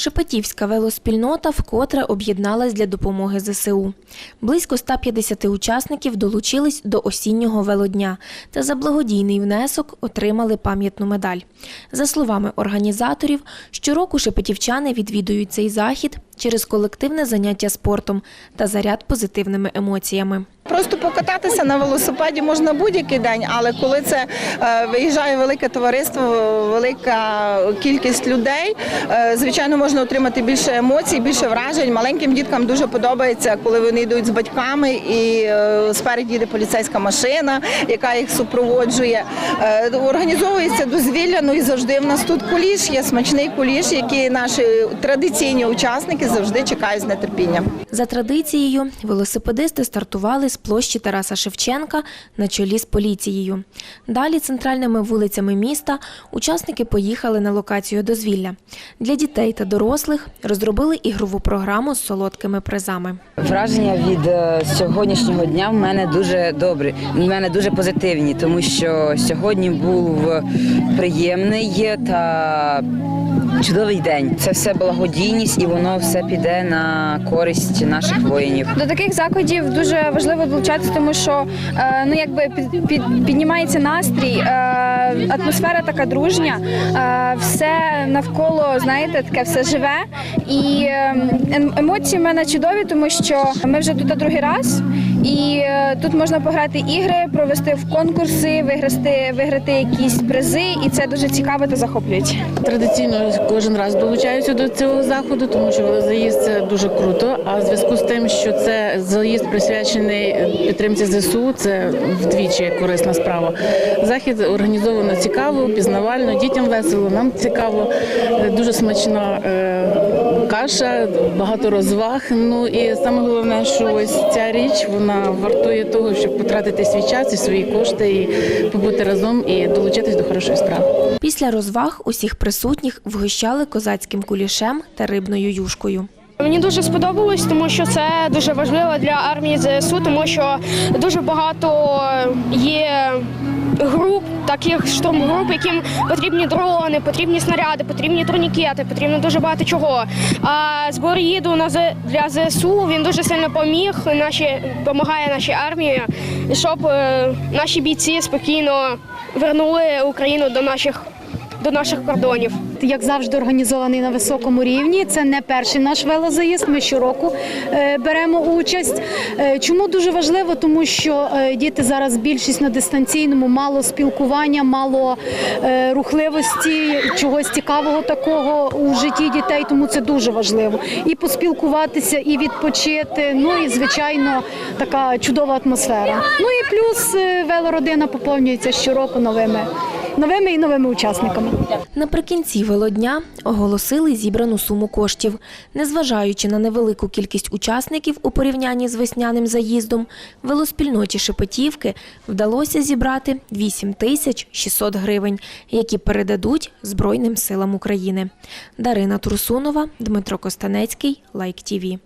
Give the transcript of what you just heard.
Шепетівська велоспільнота вкотре об'єдналась для допомоги ЗСУ. Близько 150 учасників долучились до осіннього велодня та за благодійний внесок отримали пам'ятну медаль. За словами організаторів, щороку шепетівчани відвідують цей захід через колективне заняття спортом та заряд позитивними емоціями. Просто покататися на велосипеді можна будь-який день, але коли це е, виїжджає велике товариство, велика кількість людей, е, звичайно, можна отримати більше емоцій, більше вражень. Маленьким діткам дуже подобається, коли вони йдуть з батьками і е, спереді йде поліцейська машина, яка їх супроводжує. Організовується дозвілля, ну і завжди в нас тут куліш, є смачний куліш, який наші традиційні учасники завжди чекають з нетерпінням. За традицією, велосипедисти стартували з площі Тараса Шевченка на чолі з поліцією. Далі центральними вулицями міста учасники поїхали на локацію дозвілля. Для дітей та дорослих розробили ігрову програму з солодкими призами. Враження від е, сьогоднішнього дня в мене дуже добрі, в мене дуже позитивні, тому що сьогодні був приємний та чудовий день. Це все благодійність і воно все піде на користь наших воїнів. До таких заходів дуже важливо долучатися, тому що е, ну якби під, під, піднімається настрій, е, атмосфера така дружня, е, все навколо, знаєте, таке все живе. І е, ем- емоції в мене чудові, тому що ми вже тут другий раз, і е, тут можна пограти ігри, провести в конкурси, виграти, виграти якісь призи, і це дуже цікаво та захоплююче. Традиційно кожен раз долучаюся до цього заходу, тому що велозаїзд це дуже круто. А в зв'язку з тим, що це заїзд присвячений підтримці ЗСУ, це вдвічі корисна справа. Захід організовано цікаво, пізнавально, дітям весело, нам цікаво, дуже смачна е, каша, багато розваг. Ну і саме головне, що ось ця річ вона вартує того, щоб потратити свій час і свої кошти, і побути разом і долучитись до хорошої справи. Після розваг усіх присутніх вгощали козацьким кулішем та рибною юшкою. Мені дуже сподобалось, тому що це дуже важливо для армії ЗСУ, тому що дуже багато є груп, таких штурмгруп, яким потрібні дрони, потрібні снаряди, потрібні турнікети, потрібно дуже багато чого. А збор їду на для ЗСУ він дуже сильно поміг, наші допомагає нашій армії, щоб е, наші бійці спокійно вернули Україну до наших до наших кордонів. як завжди організований на високому рівні. Це не перший наш велозаїзд. Ми щороку е, беремо участь. Е, Чому дуже важливо? Тому що е, діти зараз більшість на дистанційному, мало спілкування, мало рухливості, чогось цікавого такого у житті дітей. Тому це дуже важливо. І поспілкуватися, і відпочити. Ну і звичайно, така чудова атмосфера. Ну і плюс велородина поповнюється щороку новими. Новими і новими учасниками. Наприкінці велодня оголосили зібрану суму коштів. Незважаючи на невелику кількість учасників у порівнянні з весняним заїздом, велоспільноті Шепетівки вдалося зібрати 8 тисяч 600 гривень, які передадуть Збройним силам України. Дарина Турсунова, Дмитро Костанецький, Лайк ТІВІ.